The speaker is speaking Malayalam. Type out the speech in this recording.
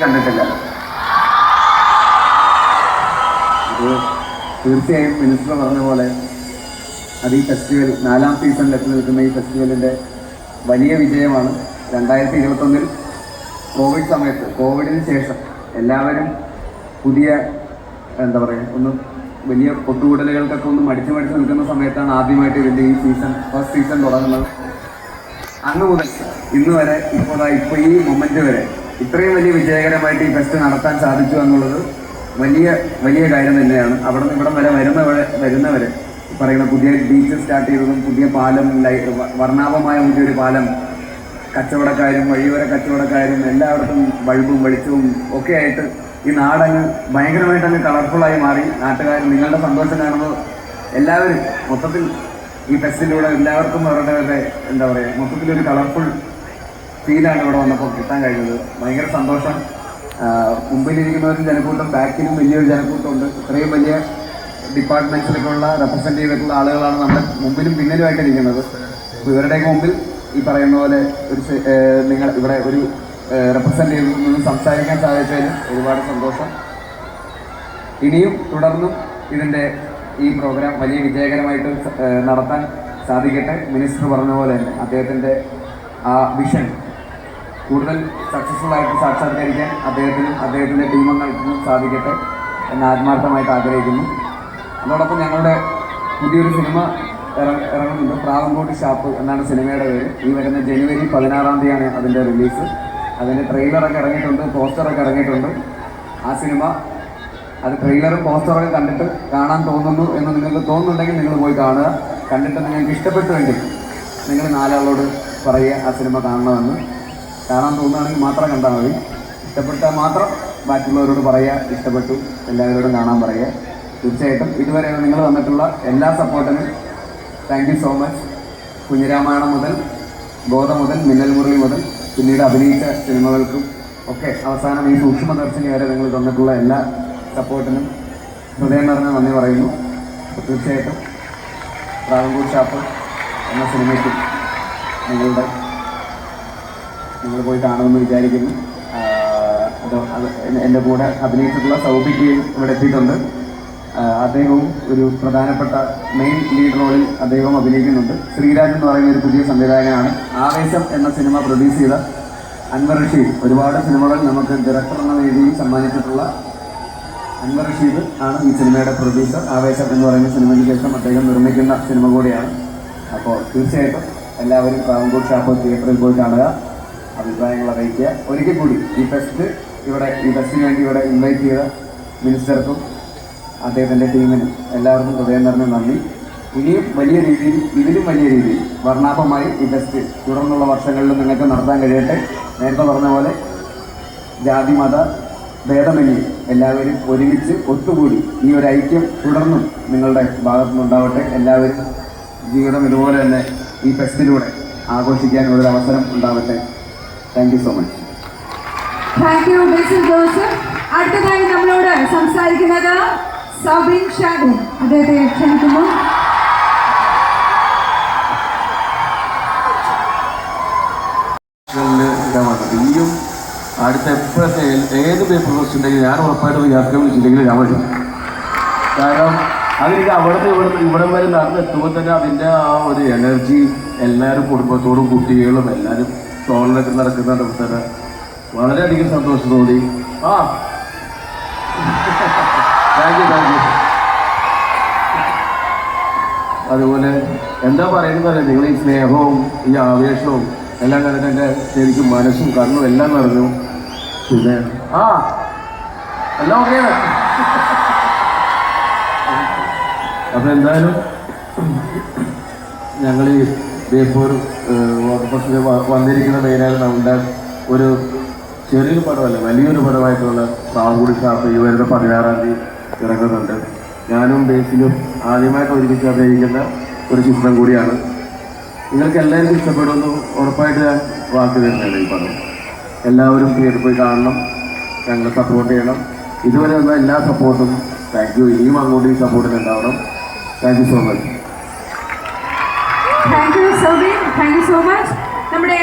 കണ്ടിട്ടില്ല. ഇത് തീർച്ചയായും മിനിസ്റ്റർ പറഞ്ഞ പോലെ അത് ഈ ഫെസ്റ്റിവൽ നാലാം സീസണിൽ എത്തി നിൽക്കുന്ന ഈ ഫെസ്റ്റിവലിന്റെ വലിയ വിജയമാണ്. രണ്ടായിരത്തി ഇരുപത്തൊന്നിൽ കോവിഡ് സമയത്ത് കോവിഡിന് ശേഷം എല്ലാവരും പുതിയ എന്താ പറയുക ഒന്ന് വലിയ പൊട്ടുകൂടലുകൾക്കൊക്കെ ഒന്ന് മടിച്ചു മടിച്ച് നിൽക്കുന്ന സമയത്താണ് ആദ്യമായിട്ട് ഇതിന്റെ ഈ സീസൺ ഫസ്റ്റ് സീസൺ തുടങ്ങുന്നത്. അന്ന് മുതൽ ഇന്ന് വരെ ഇപ്പോൾ ഇപ്പോൾ ഈ മൊമെന്റ് വരെ ഇത്രയും വലിയ വിജയകരമായിട്ട് ഈ ഫെസ്റ്റ് നടത്താൻ സാധിച്ചു എന്നുള്ളത് വലിയ വലിയ കാര്യം തന്നെയാണ്. അവിടെ നിന്ന് ഇവിടം വരെ വരുന്നവരെ വരുന്നവരെ പറയുന്ന പുതിയ ബീച്ച് സ്റ്റാർട്ട് ചെയ്തതും പുതിയ പാലം വർണാഭമായ പുതിയൊരു പാലം കച്ചവടക്കാരും വഴിയോര കച്ചവടക്കാരും എല്ലായിടത്തും ബൾബും വെളിച്ചവും ഒക്കെ ആയിട്ട് ഈ നാടങ്ങ് ഭയങ്കരമായിട്ട് അങ്ങ് കളർഫുള്ളായി മാറി. നാട്ടുകാർ നിങ്ങളുടെ സന്തോഷം കാണുമ്പോൾ എല്ലാവരും മൊത്തത്തിൽ ഈ ഫെസ്റ്റിലൂടെ എല്ലാവർക്കും അവരുടെ എന്താ പറയുക മൊത്തത്തിലൊരു കളർഫുൾ ഫീലാണ് ഇവിടെ വന്നപ്പോൾ കിട്ടാൻ കഴിഞ്ഞത്. ഭയങ്കര സന്തോഷം. മുമ്പിലിരിക്കുന്നവരും ജനക്കൂട്ടം ബാക്കിലും വലിയൊരു ജനക്കൂട്ടമുണ്ട്. ഇത്രയും വലിയ ഡിപ്പാർട്ട്മെന്റ്സിലൊക്കെയുള്ള റെപ്രസെന്റ് ചെയ്തിട്ടുള്ള ആളുകളാണ് നമ്മുടെ മുമ്പിലും പിന്നിലുമായിട്ട് ഇരിക്കുന്നത്. അപ്പോൾ ഇവരുടെയൊക്കെ മുമ്പിൽ ഈ പറയുന്ന പോലെ ഒരു നിങ്ങൾ ഇവിടെ ഒരു റെപ്രസെന്റ് ചെയ്ത് സംസാരിക്കാൻ സാധിച്ചതിൽ ഒരുപാട് സന്തോഷം. ഇനിയും തുടർന്നും ഇതിന്റെ ഈ പ്രോഗ്രാം വലിയ വിജയകരമായിട്ട് നടത്താൻ സാധിക്കട്ടെ. മിനിസ്റ്റർ പറഞ്ഞ പോലെ തന്നെ അദ്ദേഹത്തിന്റെ ആ വിഷൻ കൂടുതൽ സക്സസ്ഫുൾ ആയിട്ട് സാക്ഷാത്കരിക്കാൻ അദ്ദേഹത്തിനും അദ്ദേഹത്തിന്റെ ടീമംഗങ്ങൾക്കും സാധിക്കട്ടെ എന്ന് ആത്മാർത്ഥമായിട്ട് ആഗ്രഹിക്കുന്നു. അതോടൊപ്പം ഞങ്ങളുടെ പുതിയൊരു സിനിമ ഇറ- ഇറങ്ങുന്നുണ്ട്. പ്രാവൻകോട്ട് ഷാപ്പ് എന്നാണ് സിനിമയുടെ പേര്. ഈ വരുന്ന ജനുവരി പതിനാറാം തീയതിയാണ് അതിന്റെ റിലീസ്. അതിന്റെ ട്രെയിലറൊക്കെ ഇറങ്ങിയിട്ടുണ്ട് പോസ്റ്ററൊക്കെ ഇറങ്ങിയിട്ടുണ്ട്. ആ സിനിമ അത് ട്രെയിലറും പോസ്റ്ററൊക്കെ കണ്ടിട്ട് കാണാൻ തോന്നുന്നു എന്ന് നിങ്ങൾക്ക് തോന്നുന്നുണ്ടെങ്കിൽ നിങ്ങൾ പോയി കാണുക. കണ്ടിട്ട് നിങ്ങൾക്ക് ഇഷ്ടപ്പെട്ടുവെങ്കിൽ നിങ്ങൾ നാലാളോട് പറയുക ആ സിനിമ കാണണമെന്ന്. കാണാൻ തോന്നുകയാണെങ്കിൽ മാത്രം കണ്ടാൽ മതി. ഇഷ്ടപ്പെട്ടാൽ മാത്രം ബാക്കിയുള്ളവരോട് പറയുക. ഇഷ്ടപ്പെട്ടു എല്ലാവരോടും കാണാൻ പറയുക. തീർച്ചയായിട്ടും ഇതുവരെ നിങ്ങൾ തന്നിട്ടുള്ള എല്ലാ സപ്പോർട്ടിനും thank you so much Kunjiramayanam മുതൽ ഗോത മുതൽ മിന്നൽ മുരളി മുതൽ പിന്നീട് അഭിനയിച്ച സിനിമകൾക്കും ഒക്കെ അവസാനം ഈ സൂക്ഷ്മദർശിനി വരെ നിങ്ങൾ തന്നിട്ടുള്ള എല്ലാ സപ്പോർട്ടിനും ഹൃദയം നിറഞ്ഞ നന്ദി പറയുന്നു. തീർച്ചയായിട്ടും ട്രാവൻകൂർ ഷാപ്പ് എന്ന സിനിമയ്ക്കും നിങ്ങളുടെ നിങ്ങൾ പോയി കാണുമെന്ന് വിചാരിക്കുന്നു. എന്റെ കൂടെ അഭിനയിച്ചിട്ടുള്ള സൗബിക്കുകയും ഇവിടെ എത്തിയിട്ടുണ്ട്. അദ്ദേഹവും ഒരു പ്രധാനപ്പെട്ട മെയിൻ ലീഡ് റോളിൽ അദ്ദേഹം അഭിനയിക്കുന്നുണ്ട്. ശ്രീരാജ് എന്ന് പറയുന്ന ഒരു പുതിയ സംവിധായകനാണ്. ആവേശം എന്ന സിനിമ പ്രൊഡ്യൂസ് ചെയ്ത അൻവർ റഷീദ്. ഒരുപാട് സിനിമകൾ നമുക്ക് ഡയറക്ടർ എന്ന രീതിയിൽ സമ്മാനിച്ചിട്ടുള്ള അൻവർ റഷീദ് ആണ് ഈ സിനിമയുടെ പ്രൊഡ്യൂസർ ആവേശം എന്ന് പറയുന്ന സിനിമയ്ക്ക് ശേഷം അദ്ദേഹം നിർമ്മിക്കുന്ന സിനിമ കൂടിയാണ്. അപ്പോൾ തീർച്ചയായിട്ടും എല്ലാവരും ട്രാവൻകൂർ ഷാപ്പ് തിയേറ്ററിൽ പോയി കാണുക. അഭിപ്രായങ്ങൾ അറിയിക്കുക. ഒരിക്കൽ കൂടി ഈ ഫെസ്റ്റ് ഇവിടെ ഈ ഫെസ്റ്റിന് വേണ്ടി ഇവിടെ ഇൻവൈറ്റ് ചെയ്ത മിനിസ്റ്റർക്കും അദ്ദേഹത്തിന്റെ ടീമിനും എല്ലാവർക്കും ഹൃദയം നിറഞ്ഞ നന്ദി. ഇനിയും വലിയ രീതിയിൽ ഇതിലും വലിയ രീതിയിൽ വർണാഭമായി ഈ ഫെസ്റ്റ് തുടർന്നുള്ള വർഷങ്ങളിലും നിങ്ങൾക്ക് നടത്താൻ കഴിയട്ടെ. നേരത്തെ പറഞ്ഞ പോലെ ജാതി മത ഭേദമന്യേ എല്ലാവരും ഒരുമിച്ച് ഒത്തുകൂടി ഈ ഒരു ഐക്യം തുടർന്നും നിങ്ങളുടെ ഭാഗത്തു നിന്നുണ്ടാവട്ടെ എല്ലാവരും ജീവിതം ഇതുപോലെ തന്നെ ഈ ഫെസ്റ്റിലൂടെ ആഘോഷിക്കാൻ ഒരു അവസരം ഉണ്ടാവട്ടെ. Thank you so much thank you Basil Joseph അടുത്തതായി നമ്മളോട് സംസാരിക്കുന്നത് സബിൻ ഷാഗൻ അദ്ദേഹത്തെ ക്ഷണിക്കുന്നു. ഇനിയും അടുത്ത എപ്പോഴത്തെ ഏത് പേപ്പർ വെച്ചിട്ടുണ്ടെങ്കിലും ഞാൻ ഉറപ്പായിട്ടും യാത്ര വിളിച്ചില്ലെങ്കിൽ ഞാൻ വരും കാരണം അതെനിക്ക് അവിടുന്ന് നിന്ന് ഇവിടം വരെ നടന്നെത്തുമ്പോൾ തന്നെ അതിന്റെ ആ ഒരു എനർജി എല്ലാവരും കുടുംബത്തോടും കുട്ടികളും എല്ലാവരും ടോളിലൊക്കെ നടക്കുന്ന തന്നെ വളരെയധികം സന്തോഷം തോന്നി ആ. താങ്ക് യു താങ്ക് യു അതുപോലെ എന്താ പറയുന്നത് നിങ്ങൾ ഈ സ്നേഹവും ഈ ആവേശവും എല്ലാം കണ്ടിട്ട് എന്റെ ശരിക്കും മനസ്സും കണ്ണും എല്ലാം നിറഞ്ഞു. പിന്നെ ആ. എല്ലാം ഓക്കെയാണ് അപ്പം എന്തായാലും ഞങ്ങൾ ഈ ബേപ്പൂർ വാട്ടർഫോൾസിൽ വന്നിരിക്കുന്ന മെയിനായിട്ട് നമ്മുടെ ഒരു ചെറിയൊരു പടമല്ല വലിയൊരു പടമായിട്ടുള്ള പ്രാവുകൂടി ഷാപ്പ് ഈ വരുന്ന പതിനാറാം തീയതി ഇറങ്ങുന്നുണ്ട്. ഞാനും ബേസിലും ആദ്യമായിട്ട് ഒരുമിച്ച് അഭിനയിക്കുന്ന ഒരു ചിത്രം കൂടിയാണ്. നിങ്ങൾക്ക് എല്ലാവർക്കും ഇഷ്ടപ്പെടുമെന്ന് ഉറപ്പായിട്ട് ഞാൻ വാക്ക് തരുന്നുണ്ട് ഈ പടം? എല്ലാവരും തിയേറ്ററിൽ പോയി കാണണം ഞങ്ങളെ സപ്പോർട്ട് ചെയ്യണം. ഇതുവരെ വന്ന എല്ലാ സപ്പോർട്ടും താങ്ക് യു ഇനിയും അങ്ങോട്ടും ഈ സപ്പോർട്ടിന് ഉണ്ടാവണം. Thank you so much Sabin thank you so much നമ്മുടെ